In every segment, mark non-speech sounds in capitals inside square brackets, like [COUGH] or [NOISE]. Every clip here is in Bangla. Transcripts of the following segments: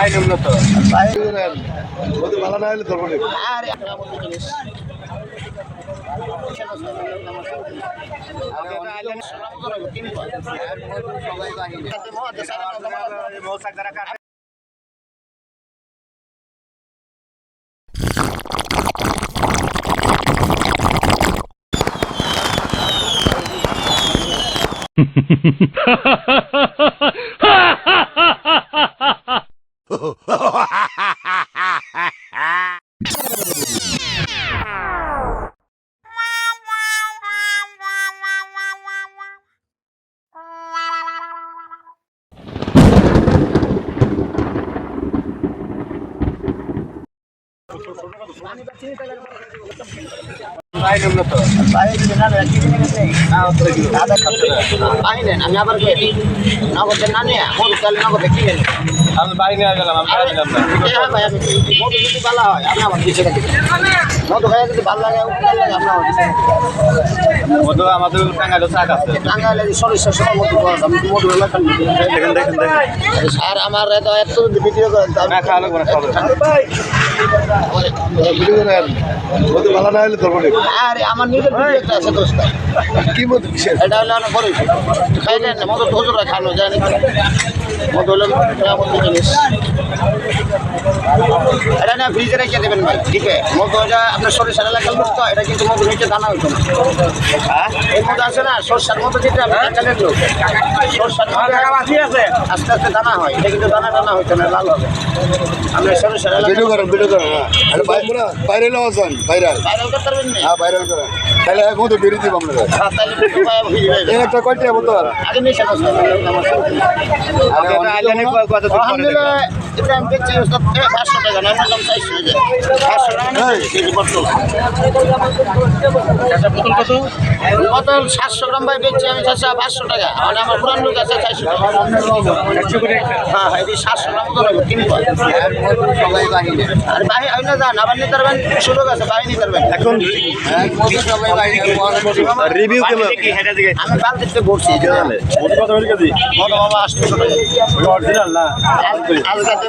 বাহিনী উন্নত ভালো না হলে ধরবো না আরে বাহিনী উন্নত। [LAUGHS] আমি আবার নগদে না নিয়ে চালে নগদে কিনে নিই আমি বাড়ি নিয়ে গেলাম আমি বাহিনী নিলাম না। হ্যাঁ মধু যদি ভালো হয় আপনি আমার দিচ্ছে মধু খাই যদি ভালো লাগে উপকার লাগে আপনি আমার মধু আমাদের টাঙ্গাইলে শাক আছে। টাঙ্গাইলে সরিষা সব মধু পাওয়া যায়। আমি মধু দেখেন দেখেন দেখেন। আর আমার এত এত ভিডিও করেন না খাওয়া লাগবে না খাওয়া ভিডিও করেন মধু ভালো না হলে ধরবো আরে আমার নিজের ভিডিও একটা আছে দোস্ত। কি মধু কিসের এটা হলো অনেক বড় খাইলেন না মধু ধজুরা খানো যায় নাকি হলো এমন জিনিস। এটা না ফ্রিজে রেখে দেবেন ভাই ঠিক আছে মধু যা আপনার সরিষার এলাকার এটা কিন্তু নিচে দানা হইতো না। মধু আছে না সরষার মতো যেটা লোক সরষার আস্তে আস্তে দানা হয় এটা কিন্তু দানা দানা হইতো না লাল হবে। আপনার সরিষার ভিডিও এলাকা হ্যাঁ। বাইরে আছেন ভাইরাল হ্যাঁ বাইরে করেন তাহলে এক মতো বেরিয়ে দিব আপনাদের। একটু হয়ে একটা কয়টা মতো আগে নিয়ে কত আলহামদুলিল্লাহ ইব্রাহিম বেচছে ওস্তাদ পাঁচশো টাকা না দাম চাইছিল যে পাঁচশো টাকা না কেজি পটল পটল সাতশো গ্রাম ভাই বেচছি আমি চাইছি পাঁচশো টাকা। আর আমার পুরান লোক আছে চারশো টাকা। হ্যাঁ হ্যাঁ এই সাতশো গ্রাম তো লাগবে যান আবার নিতে পারবেন? সুযোগ আছে ভাই নিতে পারবেন? এখন রিভিউ কেমন? আমি বাল দিতে ঘুরছি মধু কত করে কেজি মতো বাবা আসতে অরিজিনাল না? আজকে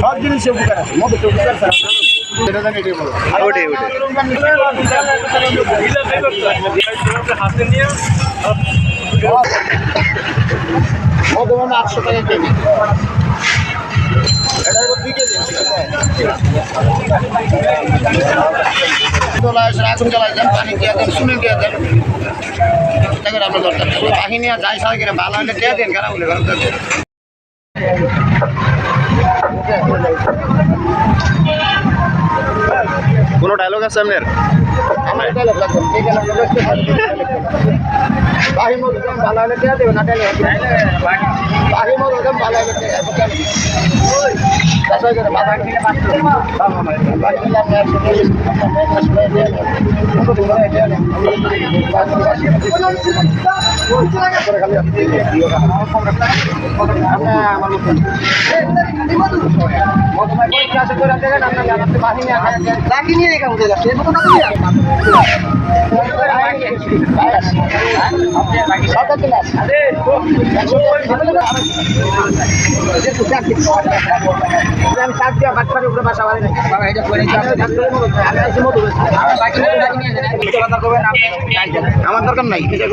সব জিনিসে উপকার আছে মতো উপকার মানে আটশো টাকা কেজি এটা দুই কেজি তোলা আছে আগুন জ্বালাই দেন পানি দিয়ে দেন সুনিল দিয়ে দেন। দেখেন আপনার দরকার বাহিনী আর যাই সাথে কিনা ভালো হলে দিয়ে দেন খারাপ হলে খারাপ দেন। কোনো ডায়লগ আছে আপনার? আমার ডায়লগ লাগবে এই ডায়লগ লাগবে বাহি মতো দাম ভালো হলে দিয়ে দেবেন না ডায়লগ বাহি মতো দাম ভালো হলে কিনে কিনে রাখি নিয়ে আমি চার দিয়া উপরে বাসা বাড়ি আমার দরকার নাই। এটা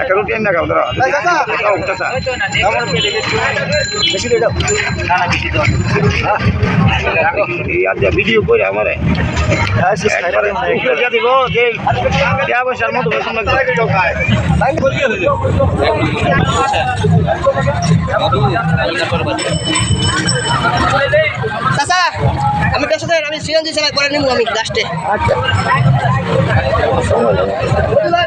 একটা কেন না বেশি দিয়ে দাও। না না বেশি দাও। ভিডিও করে আমারে। একবারে মুখে দিয়ে দিব যে পয়সার মতো চাচা আমি টাকা আমি সিএনজি চালাই পরে নিবো আমি লাস্টে ভাই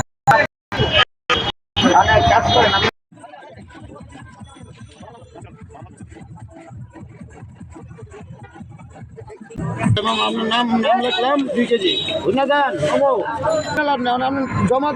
বেচেন চাচা নাম নাম লিখলাম দুই কেজি। ধন্যবাদ। যান জমা